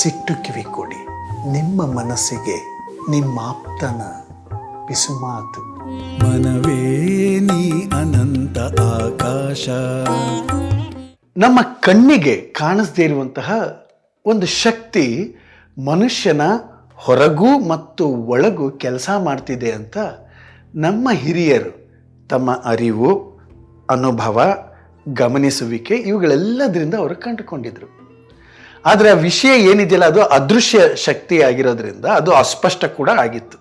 ಮನಸ್ಸಿಟ್ಟು ಕಿವಿ ಕೊಡಿ. ನಿಮ್ಮ ಮನಸ್ಸಿಗೆ ನಿಮ್ಮಾಪ್ತನ ಪಿಸುಮಾತು ಮನವೇ ನೀ ಅನಂತ ಆಕಾಶ. ನಮ್ಮ ಕಣ್ಣಿಗೆ ಕಾಣಿಸದೇ ಇರುವಂತಹ ಒಂದು ಶಕ್ತಿ ಮನುಷ್ಯನ ಹೊರಗೂ ಮತ್ತು ಒಳಗೂ ಕೆಲಸ ಮಾಡ್ತಿದೆ ಅಂತ ನಮ್ಮ ಹಿರಿಯರು ತಮ್ಮ ಅರಿವು ಅನುಭವ ಗಮನಿಸುವಿಕೆ ಇವುಗಳೆಲ್ಲದರಿಂದ ಅವರು ಕಂಡುಕೊಂಡಿದ್ರು. ಆದರೆ ಆ ವಿಷಯ ಏನಿದೆಯಲ್ಲ, ಅದು ಅದೃಶ್ಯ ಶಕ್ತಿ ಆಗಿರೋದ್ರಿಂದ ಅದು ಅಸ್ಪಷ್ಟ ಕೂಡ ಆಗಿತ್ತು.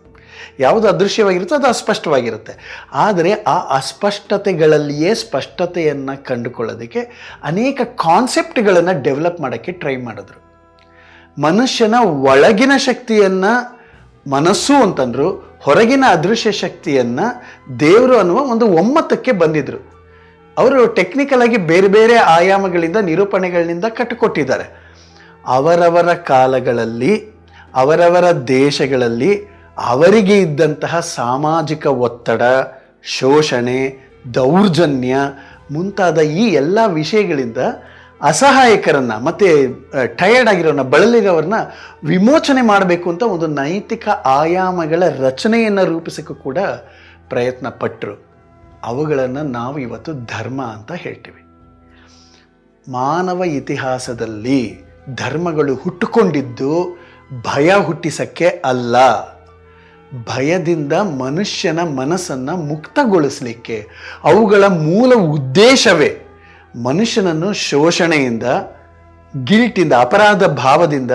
ಯಾವುದು ಅದೃಶ್ಯವಾಗಿರುತ್ತೋ ಅದು ಅಸ್ಪಷ್ಟವಾಗಿರುತ್ತೆ. ಆದರೆ ಆ ಅಸ್ಪಷ್ಟತೆಗಳಲ್ಲಿಯೇ ಸ್ಪಷ್ಟತೆಯನ್ನು ಕಂಡುಕೊಳ್ಳೋದಕ್ಕೆ ಅನೇಕ ಕಾನ್ಸೆಪ್ಟ್ಗಳನ್ನು ಡೆವಲಪ್ ಮಾಡೋಕ್ಕೆ ಟ್ರೈ ಮಾಡಿದ್ರು. ಮನುಷ್ಯನ ಒಳಗಿನ ಶಕ್ತಿಯನ್ನು, ಮನಸ್ಸು ಅಂತಂದ್ರು, ಹೊರಗಿನ ಅದೃಶ್ಯ ಶಕ್ತಿಯನ್ನು ದೇವರು ಅನ್ನುವ ಒಂದು ಒಮ್ಮತಕ್ಕೆ ಬಂದಿದ್ರು. ಅವರು ಟೆಕ್ನಿಕಲ್ ಆಗಿ ಬೇರೆ ಬೇರೆ ಆಯಾಮಗಳಿಂದ, ನಿರೂಪಣೆಗಳಿಂದ ಕಟ್ಟಿಕೊಟ್ಟಿದ್ದಾರೆ. ಅವರವರ ಕಾಲಗಳಲ್ಲಿ, ಅವರವರ ದೇಶಗಳಲ್ಲಿ ಅವರಿಗೆ ಇದ್ದಂತಹ ಸಾಮಾಜಿಕ ಒತ್ತಡ, ಶೋಷಣೆ, ದೌರ್ಜನ್ಯ ಮುಂತಾದ ಈ ಎಲ್ಲ ವಿಷಯಗಳಿಂದ ಅಸಹಾಯಕರನ್ನು ಮತ್ತು ಟಯರ್ಡ್ ಆಗಿರೋನ ಬಳಲಿರೋರನ್ನ ವಿಮೋಚನೆ ಮಾಡಬೇಕು ಅಂತ ಒಂದು ನೈತಿಕ ಆಯಾಮಗಳ ರಚನೆಯನ್ನು ರೂಪಿಸೋಕ್ಕೂ ಕೂಡ ಪ್ರಯತ್ನ ಪಟ್ಟರು ಅವುಗಳನ್ನು ನಾವು ಇವತ್ತು ಧರ್ಮ ಅಂತ ಹೇಳ್ತೀವಿ. ಮಾನವ ಇತಿಹಾಸದಲ್ಲಿ ಧರ್ಮಗಳು ಹುಟ್ಟುಕೊಂಡಿದ್ದು ಭಯ ಹುಟ್ಟಿಸಕ್ಕೆ ಅಲ್ಲ. ಭಯದಿಂದ ಮನುಷ್ಯನ ಮನಸ್ಸನ್ನು ಮುಕ್ತಗೊಳಿಸಲಿಕ್ಕೆ ಅವುಗಳ ಮೂಲ ಉದ್ದೇಶವೇ ಮನುಷ್ಯನನ್ನು ಶೋಷಣೆಯಿಂದ, ಗಿಲ್ಟಿಂದ, ಅಪರಾಧ ಭಾವದಿಂದ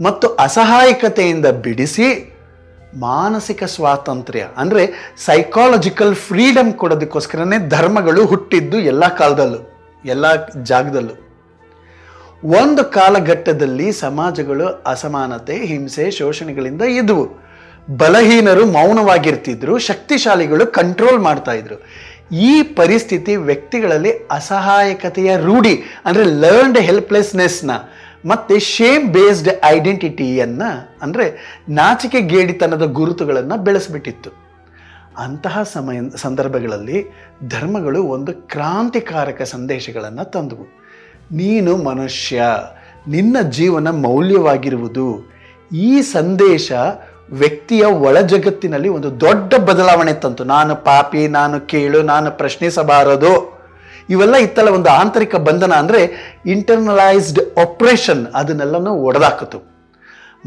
ಮತ್ತು ಅಸಹಾಯಕತೆಯಿಂದ ಬಿಡಿಸಿ ಮಾನಸಿಕ ಸ್ವಾತಂತ್ರ್ಯ, ಅಂದರೆ ಸೈಕಾಲಜಿಕಲ್ ಫ್ರೀಡಮ್ ಕೊಡೋದಕ್ಕೋಸ್ಕರನೇ ಧರ್ಮಗಳು ಹುಟ್ಟಿದ್ದು ಎಲ್ಲ ಕಾಲದಲ್ಲೂ, ಎಲ್ಲ ಜಾಗದಲ್ಲೂ. ಒಂದು ಕಾಲಘಟ್ಟದಲ್ಲಿ ಸಮಾಜಗಳು ಅಸಮಾನತೆ, ಹಿಂಸೆ, ಶೋಷಣೆಗಳಿಂದ ಇದ್ವು. ಬಲಹೀನರು ಮೌನವಾಗಿರ್ತಿದ್ರು, ಶಕ್ತಿಶಾಲಿಗಳು ಕಂಟ್ರೋಲ್ ಮಾಡ್ತಾ ಇದ್ರು. ಈ ಪರಿಸ್ಥಿತಿ ವ್ಯಕ್ತಿಗಳಲ್ಲಿ ಅಸಹಾಯಕತೆಯ ರೂಢಿ, ಅಂದರೆ ಲರ್ನ್ಡ್ ಹೆಲ್ಪ್ಲೆಸ್ನೆಸ್ನ ಮತ್ತು ಶೇಮ್ ಬೇಸ್ಡ್ ಐಡೆಂಟಿಟಿಯನ್ನು ಅಂದರೆ ನಾಚಿಕೆ ಗೇಡಿತನದ ಗುರುತುಗಳನ್ನು ಬೆಳೆಸ್ಬಿಟ್ಟಿತ್ತು. ಅಂತಹ ಸಮಯ, ಸಂದರ್ಭಗಳಲ್ಲಿ ಧರ್ಮಗಳು ಒಂದು ಕ್ರಾಂತಿಕಾರಕ ಸಂದೇಶಗಳನ್ನು ತಂದವು. ನೀನು ಮನುಷ್ಯ, ನಿನ್ನ ಜೀವನ ಮೌಲ್ಯವಾಗಿರುವುದು. ಈ ಸಂದೇಶ ವ್ಯಕ್ತಿಯ ಒಳ ಜಗತ್ತಿನಲ್ಲಿ ಒಂದು ದೊಡ್ಡ ಬದಲಾವಣೆ ತಂತು. ನಾನು ಪಾಪಿ, ನಾನು ಕೇಳು, ನಾನು ಪ್ರಶ್ನಿಸಬಾರದು. ಇವೆಲ್ಲ ಇತ್ತಲ್ಲ ಒಂದು ಆಂತರಿಕ ಬಂಧನ ಅಂದರೆ ಇಂಟರ್ನಲೈಸ್ಡ್ ಆಪ್ರೇಷನ್ ಅದನ್ನೆಲ್ಲನೂ ಒಡೆದಾಕಿತು.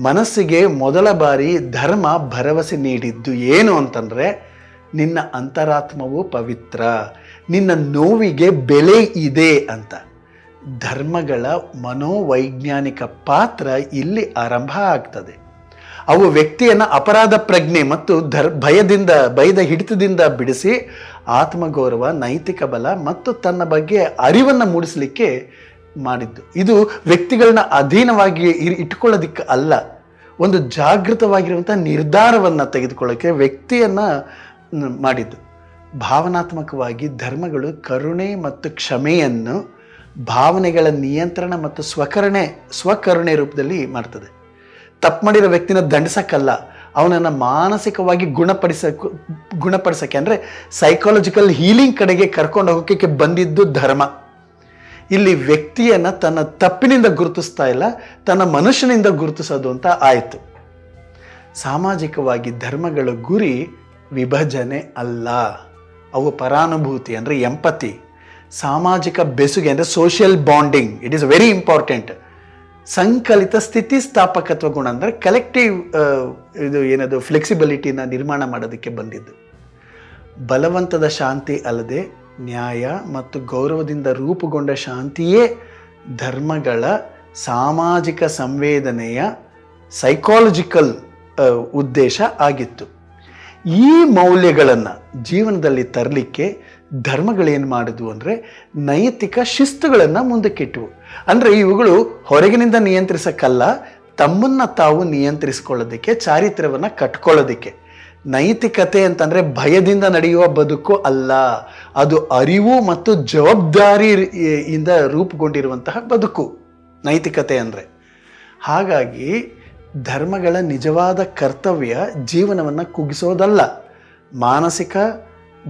ಮನಸ್ಸಿಗೆ ಮೊದಲ ಬಾರಿ ಧರ್ಮ ಭರವಸೆ ನೀಡಿದ್ದು ಏನು ಅಂತಂದರೆ, ನಿನ್ನ ಅಂತರಾತ್ಮವು ಪವಿತ್ರ, ನಿನ್ನ ನೋವಿಗೆ ಬೆಲೆ ಇದೆ ಅಂತ. ಧರ್ಮಗಳ ಮನೋವೈಜ್ಞಾನಿಕ ಪಾತ್ರ ಇಲ್ಲಿ ಆರಂಭ ಆಗ್ತದೆ. ಅವು ವ್ಯಕ್ತಿಯನ್ನು ಅಪರಾಧ ಪ್ರಜ್ಞೆ ಮತ್ತು ಧರ್, ಭಯದಿಂದ, ಭಯದ ಹಿಡಿತದಿಂದ ಬಿಡಿಸಿ ಆತ್ಮಗೌರವ, ನೈತಿಕ ಬಲ ಮತ್ತು ತನ್ನ ಬಗ್ಗೆ ಅರಿವನ್ನು ಮೂಡಿಸಲಿಕ್ಕೆ ಮಾಡಿದ್ದು. ಇದು ವ್ಯಕ್ತಿಗಳನ್ನ ಅಧೀನವಾಗಿ ಇಟ್ಕೊಳ್ಳೋದಿಕ್ಕೆ ಅಲ್ಲ. ಒಂದು ಜಾಗೃತವಾಗಿರುವಂಥ ನಿರ್ಧಾರವನ್ನು ತೆಗೆದುಕೊಳ್ಳೋಕ್ಕೆ ವ್ಯಕ್ತಿಯನ್ನು ಮಾಡಿದ್ದು. ಭಾವನಾತ್ಮಕವಾಗಿ ಧರ್ಮಗಳು ಕರುಣೆ ಮತ್ತು ಕ್ಷಮೆಯನ್ನು ಭಾವನೆಗಳ ನಿಯಂತ್ರಣ ಮತ್ತು ಸ್ವಕರಣೆ, ಸ್ವಕರುಣೆ ರೂಪದಲ್ಲಿ ಮಾಡ್ತದೆ. ತಪ್ಪು ಮಾಡಿರೋ ವ್ಯಕ್ತಿನ ದಂಡಿಸಕ್ಕಲ್ಲ, ಅವನನ್ನು ಮಾನಸಿಕವಾಗಿ ಗುಣಪಡಿಸಕ್ಕೆ ಗುಣಪಡಿಸೋಕ್ಕೆ ಅಂದರೆ ಸೈಕಾಲಜಿಕಲ್ ಹೀಲಿಂಗ್ ಕಡೆಗೆ ಕರ್ಕೊಂಡು ಹೋಗೋಕ್ಕೆ ಬಂದಿದ್ದು ಧರ್ಮ. ಇಲ್ಲಿ ವ್ಯಕ್ತಿಯನ್ನು ತನ್ನ ತಪ್ಪಿನಿಂದ ಗುರುತಿಸ್ತಾ ಇಲ್ಲ, ತನ್ನ ಮನುಷ್ಯನಿಂದ ಗುರುತಿಸೋದು ಅಂತ ಆಯಿತು. ಸಾಮಾಜಿಕವಾಗಿ ಧರ್ಮಗಳ ಗುರಿ ವಿಭಜನೆ ಅಲ್ಲ. ಅವು ಪರಾನುಭೂತಿ ಅಂದರೆ ಎಂಪತಿ. ಸಾಮಾಜಿಕ ಬೆಸುಗೆ ಅಂದರೆ social bonding it is very important ಸಂಕಲಿತ ಸ್ಥಿತಿಸ್ಥಾಪಕತ್ವ ಗುಣ ಅಂದರೆ ಕಲೆಕ್ಟಿವ್ ಇದು ಏನದು ಫ್ಲೆಕ್ಸಿಬಿಲಿಟಿನ ನಿರ್ಮಾಣ ಮಾಡೋದಕ್ಕೆ ಬಂದಿದ್ದು. ಬಲವಂತದ ಶಾಂತಿ ಅಲ್ಲದೆ ನ್ಯಾಯ ಮತ್ತು ಗೌರವದಿಂದ ರೂಪುಗೊಂಡ ಶಾಂತಿಯೇ ಧರ್ಮಗಳ ಸಾಮಾಜಿಕ ಸಂವೇದನೆಯ ಸೈಕಾಲಜಿಕಲ್ ಉದ್ದೇಶ ಆಗಿತ್ತು. ಈ ಮೌಲ್ಯಗಳನ್ನು ಜೀವನದಲ್ಲಿ ತರಲಿಕ್ಕೆ ಧರ್ಮಗಳೇನು ಮಾಡಿದ್ವು ಅಂದರೆ ನೈತಿಕ ಶಿಸ್ತುಗಳನ್ನು ಮುಂದಕ್ಕಿಟ್ಟವು ಅಂದರೆ ಇವುಗಳು ಹೊರಗಿನಿಂದ ನಿಯಂತ್ರಿಸಕ್ಕಲ್ಲ, ತಮ್ಮನ್ನು ತಾವು ನಿಯಂತ್ರಿಸ್ಕೊಳ್ಳೋದಕ್ಕೆ, ಚಾರಿತ್ರ್ಯವನ್ನು ಕಟ್ಕೊಳ್ಳೋದಕ್ಕೆ. ನೈತಿಕತೆ ಅಂತಂದರೆ ಭಯದಿಂದ ನಡೆಯುವ ಬದುಕು ಅಲ್ಲ, ಅದು ಅರಿವು ಮತ್ತು ಜವಾಬ್ದಾರಿ ಇಂದ ರೂಪುಗೊಂಡಿರುವಂತಹ ಬದುಕು, ನೈತಿಕತೆ ಅಂದರೆ. ಹಾಗಾಗಿ ಧರ್ಮಗಳ ನಿಜವಾದ ಕರ್ತವ್ಯ ಜೀವನವನ್ನು ಕುಗ್ಗಿಸೋದಲ್ಲ, ಮಾನಸಿಕ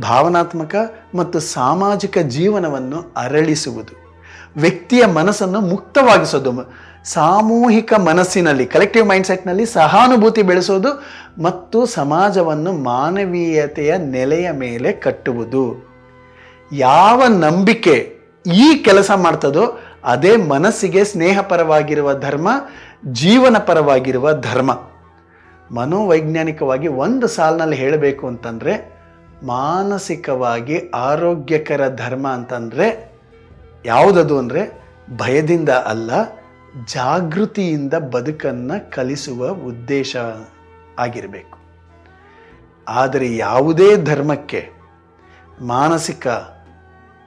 ಭಾವನಾತ್ಮಕ ಮತ್ತು ಸಾಮಾಜಿಕ ಜೀವನವನ್ನು ಅರಳಿಸುವುದು. ವ್ಯಕ್ತಿಯ ಮನಸ್ಸನ್ನು ಮುಕ್ತವಾಗಿಸೋದು. ಸಾಮೂಹಿಕ ಮನಸ್ಸಿನಲ್ಲಿ ಕಲೆಕ್ಟಿವ್ ಮೈಂಡ್ಸೆಟ್ನಲ್ಲಿ ಸಹಾನುಭೂತಿ ಬೆಳೆಸೋದು ಮತ್ತು ಸಮಾಜವನ್ನು ಮಾನವೀಯತೆಯ ನೆಲೆಯ ಮೇಲೆ ಕಟ್ಟುವುದು. ಯಾವ ನಂಬಿಕೆ ಈ ಕೆಲಸ ಮಾಡ್ತದೋ ಅದೇ ಮನಸ್ಸಿಗೆ ಸ್ನೇಹಪರವಾಗಿರುವ ಧರ್ಮ ಜೀವನ ಪರವಾಗಿರುವ ಧರ್ಮ. ಮನೋವೈಜ್ಞಾನಿಕವಾಗಿ ಒಂದು ಸಾಲಿನಲ್ಲಿ ಹೇಳಬೇಕು ಅಂತಂದರೆ ಮಾನಸಿಕವಾಗಿ ಆರೋಗ್ಯಕರ ಧರ್ಮ ಅಂತಂದರೆ ಯಾವುದದು ಅಂದರೆ ಭಯದಿಂದ ಅಲ್ಲ, ಜಾಗೃತಿಯಿಂದ ಬದುಕನ್ನು ಕಲಿಸುವ ಉದ್ದೇಶ ಆಗಿರಬೇಕು. ಆದರೆ ಯಾವುದೇ ಧರ್ಮಕ್ಕೆ ಮಾನಸಿಕ,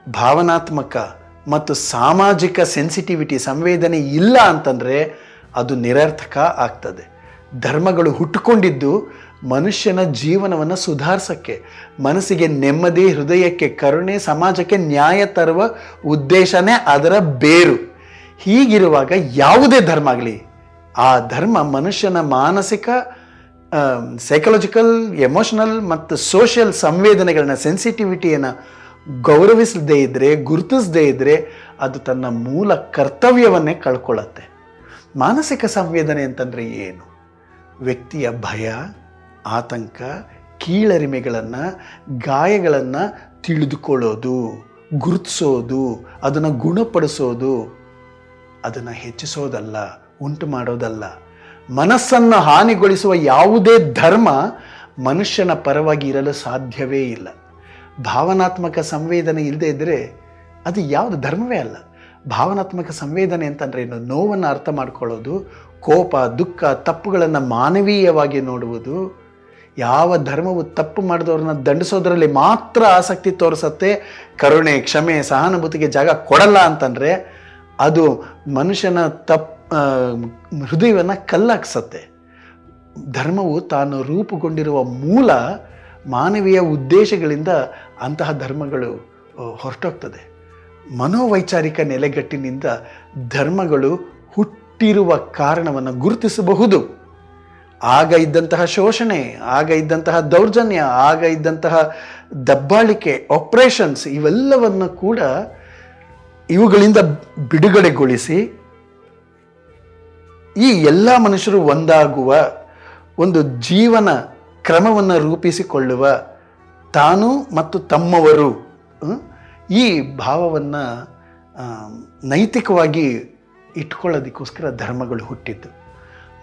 ಭಾವನಾತ್ಮಕ ಮತ್ತು ಸಾಮಾಜಿಕ ಸೆನ್ಸಿಟಿವಿಟಿ, ಸಂವೇದನೆ ಇಲ್ಲ ಅಂತಂದರೆ ಅದು ನಿರರ್ಥಕ ಆಗ್ತದೆ. ಧರ್ಮಗಳು ಹುಟ್ಟುಕೊಂಡಿದ್ದು ಮನುಷ್ಯನ ಜೀವನವನ್ನು ಸುಧಾರಿಸೋಕ್ಕೆ, ಮನಸ್ಸಿಗೆ ನೆಮ್ಮದಿ, ಹೃದಯಕ್ಕೆ ಕರುಣೆ, ಸಮಾಜಕ್ಕೆ ನ್ಯಾಯ ತರುವ ಉದ್ದೇಶನೇ ಅದರ ಬೇರು. ಹೀಗಿರುವಾಗ ಯಾವುದೇ ಧರ್ಮ ಆಗಲಿ, ಆ ಧರ್ಮ ಮನುಷ್ಯನ ಮಾನಸಿಕ ಸೈಕಲಾಜಿಕಲ್ ಎಮೋಷನಲ್ ಮತ್ತು ಸೋಷಿಯಲ್ ಸಂವೇದನೆಗಳನ್ನ ಸೆನ್ಸಿಟಿವಿಟಿಯನ್ನು ಗೌರವಿಸದೇ ಇದ್ದರೆ ಗುರುತಿಸದೇ ಇದ್ದರೆ ಅದು ತನ್ನ ಮೂಲ ಕರ್ತವ್ಯವನ್ನೇ ಕಳ್ಕೊಳ್ಳುತ್ತೆ. ಮಾನಸಿಕ ಸಂವೇದನೆ ಅಂತಂದರೆ ಏನು? ವ್ಯಕ್ತಿಯ ಭಯ ಆತಂಕ, ಕೀಳರಿಮೆಗಳನ್ನು, ಗಾಯಗಳನ್ನು ತಿಳಿದುಕೊಳ್ಳೋದು, ಗುರುತಿಸೋದು, ಅದನ್ನು ಗುಣಪಡಿಸೋದು, ಅದನ್ನು ಹೆಚ್ಚಿಸೋದಲ್ಲ, ಉಂಟು ಮಾಡೋದಲ್ಲ. ಮನಸ್ಸನ್ನು ಹಾನಿಗೊಳಿಸುವ ಯಾವುದೇ ಧರ್ಮ ಮನುಷ್ಯನ ಪರವಾಗಿ ಇರಲು ಸಾಧ್ಯವೇ ಇಲ್ಲ. ಭಾವನಾತ್ಮಕ ಸಂವೇದನೆ ಇಲ್ಲದೆ ಇದ್ದರೆ ಅದು ಯಾವುದು ಧರ್ಮವೇ ಅಲ್ಲ. ಭಾವನಾತ್ಮಕ ಸಂವೇದನೆ ಅಂತಂದರೆ ಏನು? ನೋವನ್ನು ಅರ್ಥ ಮಾಡ್ಕೊಳ್ಳೋದು, ಕೋಪ, ದುಃಖ, ತಪ್ಪುಗಳನ್ನು ಮಾನವೀಯವಾಗಿ ನೋಡುವುದು ಯಾವ ಧರ್ಮವು ತಪ್ಪು ಮಾಡಿದವ್ರನ್ನ ದಂಡಿಸೋದ್ರಲ್ಲಿ ಮಾತ್ರ ಆಸಕ್ತಿ ತೋರಿಸತ್ತೆ. ಕರುಣೆ, ಕ್ಷಮೆ, ಸಹಾನುಭೂತಿಗೆ ಜಾಗ ಕೊಡಲ್ಲ ಅಂತಂದರೆ ಅದು ಮನುಷ್ಯನ ತಪ್ ಹೃದಯವನ್ನು ಕಲ್ಲಾಕ್ಸತ್ತೆ ಧರ್ಮವು ತಾನು ರೂಪುಗೊಂಡಿರುವ ಮೂಲ ಮಾನವೀಯ ಉದ್ದೇಶಗಳಿಂದ ಅಂತಹ ಧರ್ಮಗಳು ಹೊರಟೋಗ್ತದೆ. ಮನೋವೈಚಾರಿಕ ನೆಲೆಗಟ್ಟಿನಿಂದ ಧರ್ಮಗಳು ಹುಟ್ಟಿರುವ ಕಾರಣವನ್ನು ಗುರುತಿಸಬಹುದು. ಆಗ ಇದ್ದಂತಹ ಶೋಷಣೆ, ಆಗ ಇದ್ದಂತಹ ದೌರ್ಜನ್ಯ, ಆಗ ಇದ್ದಂತಹ ದಬ್ಬಾಳಿಕೆ ಆಪರೇಷನ್ಸ್ ಇವೆಲ್ಲವನ್ನು ಕೂಡ ಇವುಗಳಿಂದ ಬಿಡುಗಡೆಗೊಳಿಸಿ ಈ ಎಲ್ಲ ಮನುಷ್ಯರು ಒಂದಾಗುವ ಒಂದು ಜೀವನ ಕ್ರಮವನ್ನು ರೂಪಿಸಿಕೊಳ್ಳುವ ತಾನು ಮತ್ತು ತಮ್ಮವರು ಈ ಭಾವವನ್ನು ನೈತಿಕವಾಗಿ ಇಟ್ಕೊಳ್ಳೋದಕ್ಕೋಸ್ಕರ ಧರ್ಮಗಳು ಹುಟ್ಟಿದ್ದು.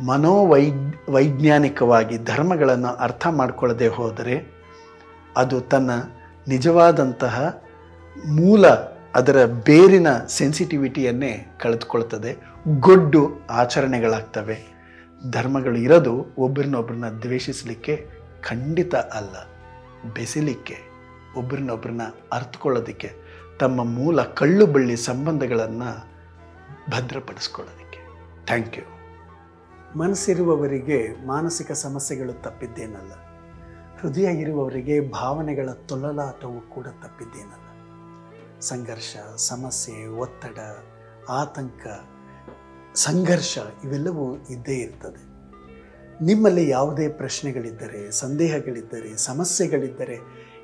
ಮನೋವೈ ವೈಜ್ಞಾನಿಕವಾಗಿ ಧರ್ಮಗಳನ್ನು ಅರ್ಥ ಮಾಡಿಕೊಳ್ಳದೆ ಹೋದರೆ ಅದು ತನ್ನ ನಿಜವಾದಂತಹ ಮೂಲ ಅದರ ಬೇರಿನ ಸೆನ್ಸಿಟಿವಿಟಿಯನ್ನೇ ಕಳೆದುಕೊಳ್ತದೆ. ಗೊಡ್ಡು ಆಚರಣೆಗಳಾಗ್ತವೆ. ಧರ್ಮಗಳು ಇರೋದು ಒಬ್ಬರನ್ನೊಬ್ಬರನ್ನ ದ್ವೇಷಿಸಲಿಕ್ಕೆ ಖಂಡಿತ ಅಲ್ಲ. ಬೆಸಿಲಿಕ್ಕೆ ಒಬ್ಬರನ್ನೊಬ್ಬರನ್ನ ಅರ್ಥಕೊಳ್ಳೋದಕ್ಕೆ ತಮ್ಮ ಮೂಲ ಕಳ್ಳು ಬಳ್ಳಿ ಸಂಬಂಧಗಳನ್ನು ಭದ್ರಪಡಿಸ್ಕೊಳ್ಳೋದಕ್ಕೆ. Thank you. ಮನಸ್ಸಿರುವವರಿಗೆ ಮಾನಸಿಕ ಸಮಸ್ಯೆಗಳು ತಪ್ಪಿದ್ದೇನಲ್ಲ. ಹೃದಯ ಇರುವವರಿಗೆ ಭಾವನೆಗಳ ತೊಳಲಾಟವು ಕೂಡ ತಪ್ಪಿದ್ದೇನಲ್ಲ. ಸಂಘರ್ಷ, ಸಮಸ್ಯೆ, ಒತ್ತಡ, ಆತಂಕ, ಸಂಘರ್ಷ ಇವೆಲ್ಲವೂ ಇದ್ದೇ ಇರ್ತದೆ. ನಿಮ್ಮಲ್ಲಿ ಯಾವುದೇ ಪ್ರಶ್ನೆಗಳಿದ್ದರೆ, ಸಂದೇಹಗಳಿದ್ದರೆ, ಸಮಸ್ಯೆಗಳಿದ್ದರೆ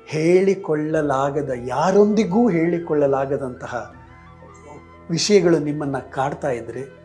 ಹೇಳಿಕೊಳ್ಳಲಾಗದ, ಯಾರೊಂದಿಗೂ ಹೇಳಿಕೊಳ್ಳಲಾಗದಂತಹ ವಿಷಯಗಳು ನಿಮ್ಮನ್ನು ಕಾಡ್ತಾ ಇದ್ದರೆ